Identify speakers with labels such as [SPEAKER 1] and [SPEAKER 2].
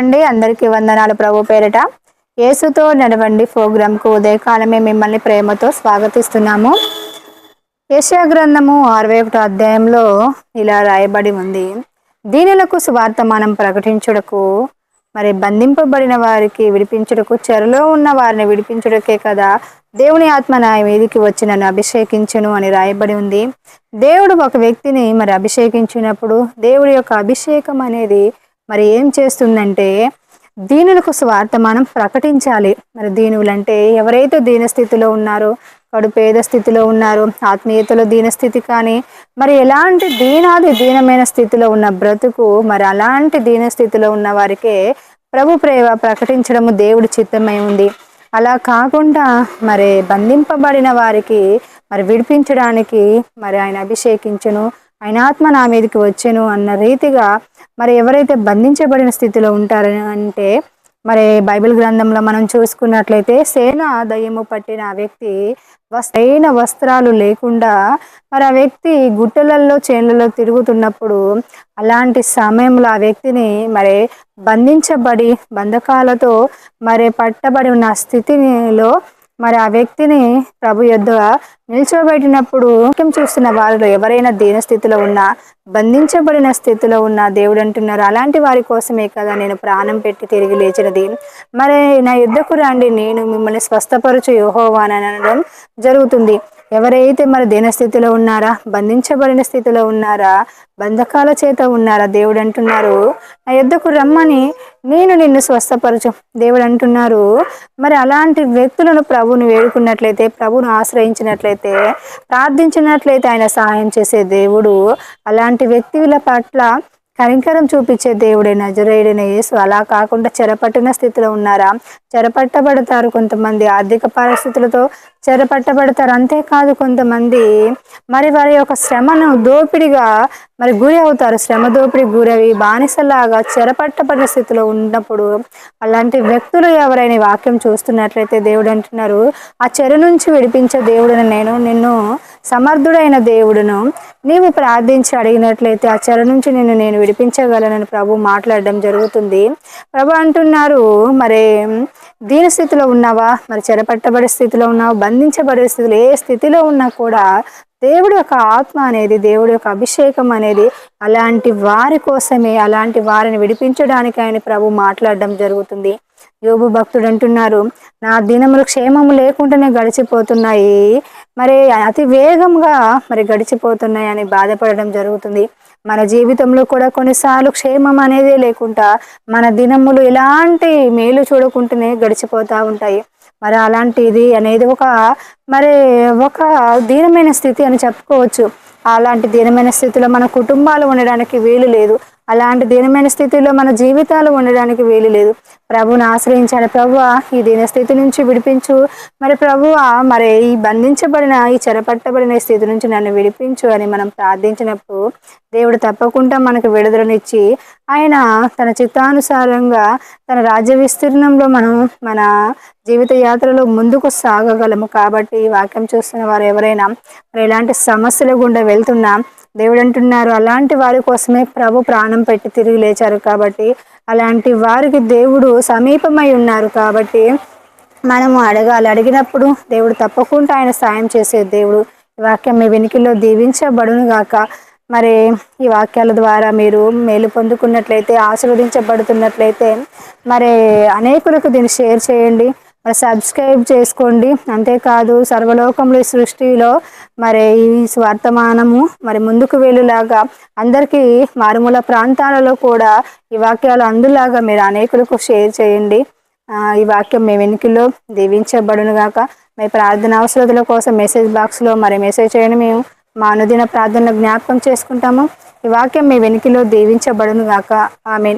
[SPEAKER 1] అండి అందరికీ వందనాలు ప్రభు పేరిట. యేసుతో నడవండి ప్రోగ్రాంకు ఉదయకాలమే మిమ్మల్ని ప్రేమతో స్వాగతిస్తున్నాము. యశా గ్రంథము అరవై ఒకటో అధ్యాయంలో ఇలా రాయబడి ఉంది. దీనులకు సువార్తమానం ప్రకటించుటకు మరి బంధింపబడిన వారికి విడిపించుటకు చెరలో ఉన్న వారిని విడిపించుటకే కదా దేవుని ఆత్మ నా మీదికి వచ్చి నన్ను అభిషేకించును అని రాయబడి ఉంది. దేవుడు ఒక వ్యక్తిని మరి అభిషేకించినప్పుడు దేవుడి యొక్క అభిషేకం అనేది మరి ఏం చేస్తుందంటే దీనులకు స్వార్థమానం ప్రకటించాలి. మరి దీనులంటే ఎవరైతే దీనస్థితిలో ఉన్నారో కడు పేద స్థితిలో ఉన్నారు ఆత్మీయతలో దీనస్థితి కానీ మరి ఎలాంటి దీనాది దీనమైన స్థితిలో ఉన్న బ్రతుకు మరి అలాంటి దీనస్థితిలో ఉన్న వారికే ప్రభు ప్రేమ ప్రకటించడము దేవుడి చిత్తమై ఉంది. అలా కాకుండా మరి బంధింపబడిన వారికి మరి విడిపించడానికి మరి ఆయన అభిషేకించను ఆయన ఆత్మ నా మీదకి వచ్చెను అన్న రీతిగా మరి ఎవరైతే బంధించబడిన స్థితిలో ఉంటారని అంటే మరి బైబిల్ గ్రంథంలో మనం చూసుకున్నట్లయితే సేన దయ్యము పట్టిన ఆ వ్యక్తి వస్తైన వస్త్రాలు లేకుండా మరి ఆ వ్యక్తి గుట్టలలో చేనులలో తిరుగుతున్నప్పుడు అలాంటి సమయంలో ఆ వ్యక్తిని మరి బంధించబడి బంధకాలతో మరి పట్టబడి ఉన్న స్థితిలో మరి ఆ వ్యక్తిని ప్రభు యొద్ద నిల్చోబెట్టినప్పుడు వాక్యం చూస్తున్న వారిలో ఎవరైనా దీన స్థితిలో ఉన్నా బంధించబడిన స్థితిలో ఉన్న దేవుడు అంటున్నారు అలాంటి వారి కోసమే కదా నేను ప్రాణం పెట్టి తిరిగి లేచినది. మరి నా యుద్ధకు రండి నేను మిమ్మల్ని స్వస్థపరచు యోహోవా అనడం జరుగుతుంది. ఎవరైతే మరి దీనస్థితిలో ఉన్నారా బంధించబడిన స్థితిలో ఉన్నారా బంధకాల చేత ఉన్నారా దేవుడు అంటున్నారు. నా యుద్ధకు రమ్మని నేను నిన్ను స్వస్థపరచు దేవుడు అంటున్నారు. మరి అలాంటి వ్యక్తులను ప్రభుని వేడుకున్నట్లయితే ప్రభును ఆశ్రయించినట్లయితే ప్రార్థించినట్లయితే ఆయన సహాయం చేసే దేవుడు. అలాంటి వ్యక్తుల పట్ల కనికరం చూపించే దేవుడే నజరేయుడైన యేసు. అలా కాకుండా చెరపట్టిన స్థితిలో ఉన్నారా? చెరపట్టబడతారు కొంతమంది. ఆర్థిక పరిస్థితులతో చెరపట్టబడతారు. అంతేకాదు కొంతమంది మరి వారి యొక్క శ్రమను దోపిడిగా మరి గురి అవుతారు. శ్రమ దోపిడి గురవి బానిసలాగా చెరపట్టబడిన స్థితిలో ఉన్నప్పుడు అలాంటి వ్యక్తులు ఎవరైనా వాక్యం చూస్తున్నట్లయితే దేవుడు అంటున్నారు ఆ చెర నుంచి విడిపించే దేవుడును నేను నిన్ను సమర్థుడైన దేవుడును నీవు ప్రార్థించి అడిగినట్లయితే ఆ చెర నుంచి నిన్ను నేను విడిపించగలనని ప్రభు మాట్లాడడం జరుగుతుంది. ప్రభు అంటున్నారు మరి దీన స్థితిలో ఉన్నావా? మరి చెరపట్టబడే స్థితిలో ఉన్నావా? బంధించబడే స్థితిలో ఏ స్థితిలో ఉన్నా కూడా దేవుడి యొక్క ఆత్మ అనేది దేవుడి యొక్క అభిషేకం అనేది అలాంటి వారి కోసమే అలాంటి వారిని విడిపించడానికి ఆయన ప్రభు మాట్లాడడం జరుగుతుంది. యోగు భక్తుడు అంటున్నారు నా దినములు క్షేమము లేకుండానే గడిచిపోతున్నాయి. మరి అతి వేగంగా మరి గడిచిపోతున్నాయని బాధపడడం జరుగుతుంది. మన జీవితంలో కూడా కొన్నిసార్లు క్షేమం అనేది లేకుండా మన దినములు ఎలాంటి మేలు చూడకుండానే గడిచిపోతూ ఉంటాయి. మరి అలాంటిది అనేది ఒక మరి ఒక దీనమైన స్థితి అని చెప్పుకోవచ్చు. అలాంటి దీనమైన స్థితిలో మన కుటుంబాలు ఉండడానికి వీలు లేదు. అలాంటి దీనమైన స్థితిలో మన జీవితాలు ఉండడానికి వీలు లేదు. ప్రభుని ఆశ్రయించాడు. ప్రభు ఈ దీన స్థితి నుంచి విడిపించు. మరి ప్రభు మరి ఈ బంధించబడిన ఈ చెరపట్టబడిన స్థితి నుంచి నన్ను విడిపించు అని మనం ప్రార్థించినప్పుడు దేవుడు తప్పకుండా మనకు విడుదలనిచ్చి ఆయన తన చిత్తానుసారంగా తన రాజ్య విస్తీర్ణంలో మనం మన జీవిత యాత్రలో ముందుకు సాగగలము. కాబట్టి ఈ వాక్యం చూస్తున్న వారు ఎవరైనా మరి ఎలాంటి సమస్యల గుండా వెళ్తున్నా దేవుడు అంటున్నారు అలాంటి వారి కోసమే ప్రభు ప్రాణం పెట్టి తిరిగి లేచారు కాబట్టి అలాంటి వారికి దేవుడు సమీపమై ఉన్నారు కాబట్టి మనము అడగాలి. అడిగినప్పుడు దేవుడు తప్పకుండా ఆయన సాయం చేసే దేవుడు. ఈ వాక్యం మీ వెనికిలో దీవించబడును గాక. మరి ఈ వాక్యాల ద్వారా మీరు మేలు పొందుకున్నట్లయితే ఆశీర్వదించబడుతున్నట్లయితే మరి అనేకులకు దీన్ని షేర్ చేయండి. మరి సబ్స్క్రైబ్ చేసుకోండి. అంతేకాదు సర్వలోకంలో ఈ సృష్టిలో మరి ఈ వర్తమానము మరి ముందుకు వెళ్ళేలాగా అందరికీ మారుమూల ప్రాంతాలలో కూడా ఈ వాక్యాలు అందులాగా మీరు అనేకులకు షేర్ చేయండి. ఈ వాక్యం మీ వెనుకలో దీవించబడునుగాక మీ ప్రార్థన అవసరతల కోసం మెసేజ్ బాక్స్లో మరి మెసేజ్ చేయండి. మేము మా అనుదిన ప్రార్థన జ్ఞాపకం చేసుకుంటాము. ఈ వాక్యం మీ వెనుకలో దీవించబడునుగాక ఆమెన్.